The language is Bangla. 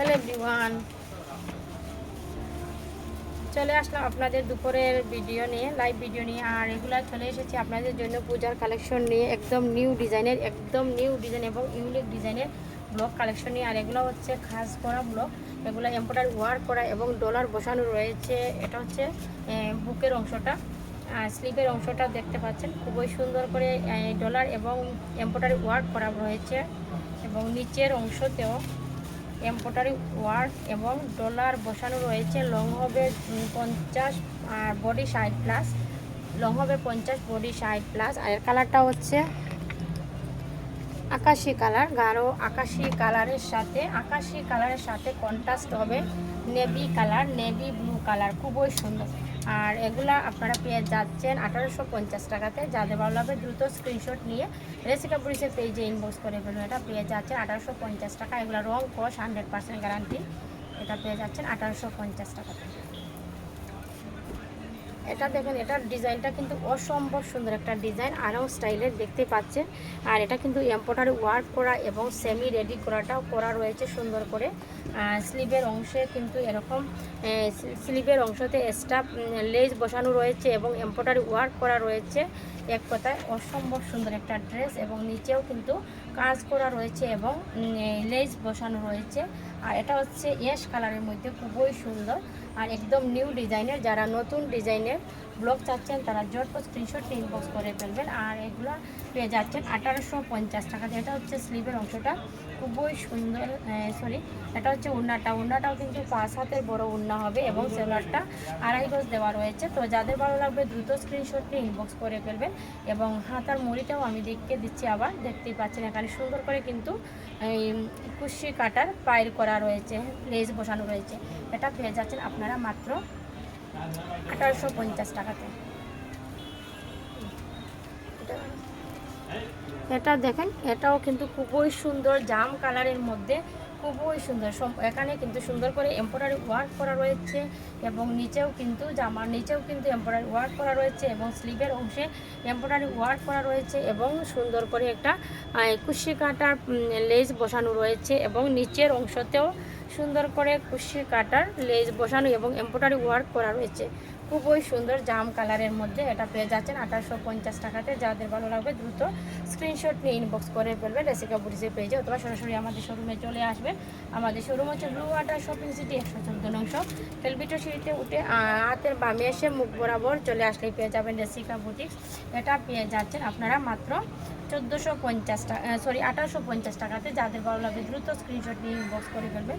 Hello everyone. চলে আসলাম আপনাদের দুপুরের ভিডিও নিয়ে লাইভ ভিডিও নিয়ে, আর এগুলা চলে এসেছি আপনাদের জন্য পূজার কালেকশন নিয়ে, একদম নিউ ডিজাইনের একদম নিউ ডিজাইন এবং ইউনিক ডিজাইনের ব্লক কালেকশন নিয়ে। আর এগুলো হচ্ছে খাস করা ব্লক এগুলো এম্পোটারি ওয়ার্ক করা এবং ডলার বসানো রয়েছে। এটা হচ্ছে বুকের অংশটা, আর স্লিপের অংশটা দেখতে পাচ্ছেন, খুবই সুন্দর করে ডলার এবং এম্পোটারি ওয়ার্ক করা রয়েছে এবং নিচের অংশতেও এম্পোটারি ওয়ার্ক এবং ডলার বসানো রয়েছে। লং হবে পঞ্চাশ আর বডি ষাট প্লাস লং হবে পঞ্চাশ, বডি ষাট প্লাস। আর এর কালারটা হচ্ছে আকাশি কালার, গাঢ় আকাশি কালারের সাথে, আকাশি কালারের সাথে কন্ট্রাস্ট হবে navy colour navy blue colour, খুবই সুন্দর। আর এগুলা আপনারা পেয়ে যাচ্ছেন আঠারোশো পঞ্চাশ টাকাতে। যাদের ভালো লাগবে দ্রুত স্ক্রিনশট নিয়ে রেসিকা পুলিশের পেজে ইনবক্স করে ফেলুন। এটা পেয়ে যাচ্ছেন আঠারোশো পঞ্চাশ টাকা। এগুলো রং কস হান্ড্রেড পার্সেন্ট গ্যারান্টি এটা পেয়ে যাচ্ছেন আঠারোশো পঞ্চাশ টাকাতে। এটা দেখেন, এটার ডিজাইনটা কিন্তু অসম্ভব সুন্দর একটা ডিজাইন, আরও স্টাইলের দেখতে পাচ্ছেন। আর এটা কিন্তু এম্পোটারি ওয়ার্ক করা এবং সেমি রেডি করাটাও করা রয়েছে সুন্দর করে। স্লিভের অংশে কিন্তু এরকম স্লিভের অংশতে স্টাফ লেজ বসানো রয়েছে এবং এম্পোটারি ওয়ার্ক করা রয়েছে। এক কথায় অসম্ভব সুন্দর একটা ড্রেস এবং নিচেও কিন্তু কাজ করা রয়েছে এবং লেজ বসানো রয়েছে। আর এটা হচ্ছে অ্যাশ কালারের মধ্যে খুবই সুন্দর আর একদম নিউ ডিজাইনের যারা নতুন ডিজাইনের ব্লগ চাচ্ছেন তারা জটপট স্ক্রিনশট ইনবক্স করে ফেলবেন। আর এগুলো পেয়ে যাচ্ছেন আঠারোশো পঞ্চাশ টাকা। এটা হচ্ছে স্লিভের অংশটা খুবই সুন্দর সরি এটা হচ্ছে উন্নাটা উন্নাটাও কিন্তু পাঁচ হাতের বড় উন্না হবে এবং সেলারটা আড়াই গজ দেওয়া রয়েছে। তো যাদের ভালো লাগবে দ্রুত স্ক্রিনশটটি ইনবক্স করে ফেলবেন এবং হাতার মুড়িটাও আমি দেখতে দিচ্ছি আবার। দেখতেই পাচ্ছেন এখানে সুন্দর করে কিন্তু কুশি কাটার পায়ের করা রয়েছে লেজ বসানো রয়েছে। এটা পেয়ে যাচ্ছেন আপনারা মাত্র আঠারোশো পঞ্চাশ টাকাতে। এটা- দেখেন, এটাও কিন্তু খুবই সুন্দর জাম কালারের মধ্যে, খুবই সুন্দর। এখানে কিন্তু সুন্দর করে এম্পোরারি ওয়ার্ক করা রয়েছে এবং নিচেও কিন্তু জামার নিচেও কিন্তু এম্পোরারি ওয়ার্ক করা রয়েছে এবং স্লিভের অংশে এম্পোরারি ওয়ার্ক করা রয়েছে এবং সুন্দর করে একটা কুশি কাটার লেজ বসানো রয়েছে এবং নিচের অংশতেও সুন্দর করে কুশি কাটার, লেজ বসানো এবং এম্পোরারি ওয়ার্ক করা রয়েছে। খুবই সুন্দর জাম কালারের মধ্যে এটা পেয়ে যাচ্ছেন আঠারোশো পঞ্চাশ টাকাতে। যাদের ভালো লাগবে দ্রুত স্ক্রিনশট নিয়ে ইনবক্স করে ফেলবেন রেসিকা পেয়ে যাবে অথবা সরাসরি আমাদের শোরুমে চলে আসবেন। আমাদের শোরুম হচ্ছে ব্লু ওয়াটার শপিং সিটি একশো চোদ্দ অংশ তেলবিটো সিঁড়িতে উঠে হাতের বামে এসে মুখ বরাবর চলে আসলেই পেয়ে যাবেন রেসিকা বুটিক্স এটা পেয়ে যাচ্ছেন আপনারা মাত্র চোদ্দোশো পঞ্চাশ টাকা সরি আঠারোশো পঞ্চাশ টাকাতে যাদের ভালো লাগবে দ্রুত স্ক্রিনশট নিয়ে ইনবক্স করে ফেলবেন